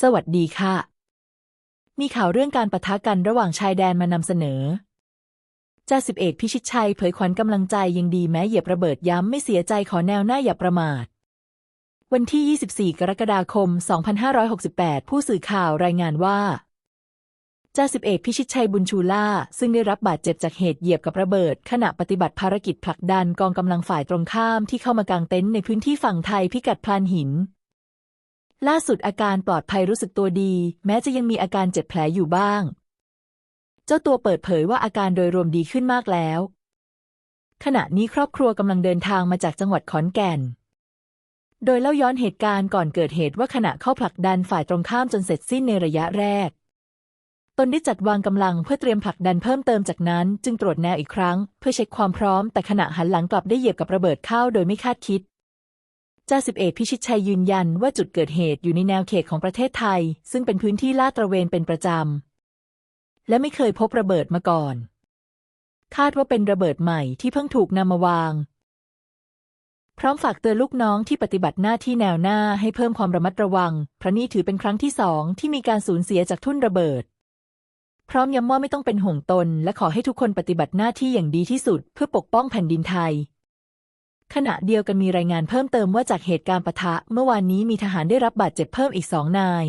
สวัสดีค่ะ มีข่าวเรื่องการปะทะกันระหว่างชายแดนมานำเสนอจ่าสิบเอกพิชิตชัยเผยขวัญกำลังใจยังดีแม้เหยียบระเบิดย้ำไม่เสียใจขอแนวหน้าอย่าประมาท วันที่ 24 กรกฎาคม 2568 ผู้สื่อข่าวรายงานว่าจ่าสิบเอกพิชิตชัยบุญชูล่า ซึ่งได้รับบาดเจ็บจากเหตุเหยียบกับระเบิด ขณะปฏิบัติภารกิจผลักดันกองกำลังฝ่ายตรงข้ามที่เข้ามากางเต็นท์ในพื้นที่ฝั่งไทยพิกัดพลานหิน ล่าสุดอาการปลอดภัยรู้สึกตัวดี แม้จะยังมีอาการเจ็บแผลอยู่บ้าง เจ้าตัวเปิดเผยว่าอาการโดยรวมดีขึ้นมากแล้ว ขณะนี้ครอบครัวกำลังเดินทางมาจากจังหวัดขอนแก่น โดยเล่าย้อนเหตุการณ์ก่อนเกิดเหตุว่าขณะเข้าผลักดันฝ่ายตรงข้ามจนเสร็จสิ้นในระยะแรก ตนได้จัดวางกำลังเพื่อเตรียมผลักดันเพิ่มเติมจากนั้น จึงตรวจแนวอีกครั้ง เพื่อเช็คความพร้อม แต่ขณะหันหลังกลับได้เหยียบกับระเบิดเข้าโดยไม่คาดคิด จ่าสิบเอกพิชิตชัยยืนยันว่าจุดเกิดเหตุอยู่ในแนวเขตของประเทศไทย ซึ่งเป็นพื้นที่ลาดตระเวนเป็นประจำ และไม่เคยพบระเบิดมาก่อน คาดว่าเป็นระเบิดใหม่ที่เพิ่งถูกนำมาวาง พร้อมฝากเตือนลูกน้องที่ปฏิบัติหน้าที่แนวหน้าให้เพิ่มความระมัดระวังเพราะนี่ถือเป็นครั้งที่สองที่มีการสูญเสียจากทุ่นระเบิด พร้อมย้ำว่าไม่ต้องเป็นห่วงตน และขอให้ทุกคนปฏิบัติหน้าที่อย่างดีที่สุด เพื่อปกป้องแผ่นดินไทย ขณะเดียวกันมีรายงานเพิ่มเติมว่าจากเหตุการณ์ปะทะ เมื่อวานนี้มีทหารได้รับบาดเจ็บเพิ่มอีกสองนาย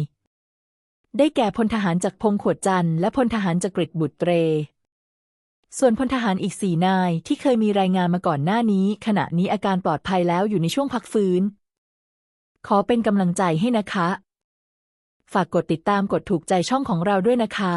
ได้แก่พลทหารจากพงขวดจันทร์และพลทหารจากกริดบุตรเตร ส่วนพลทหารอีกสี่นายที่เคยมีรายงานมาก่อนหน้านี้ ขณะนี้อาการปลอดภัยแล้วอยู่ในช่วงพักฟื้น ขอเป็นกำลังใจให้นะคะ ฝากกดติดตามกดถูกใจช่องของเราด้วยนะคะ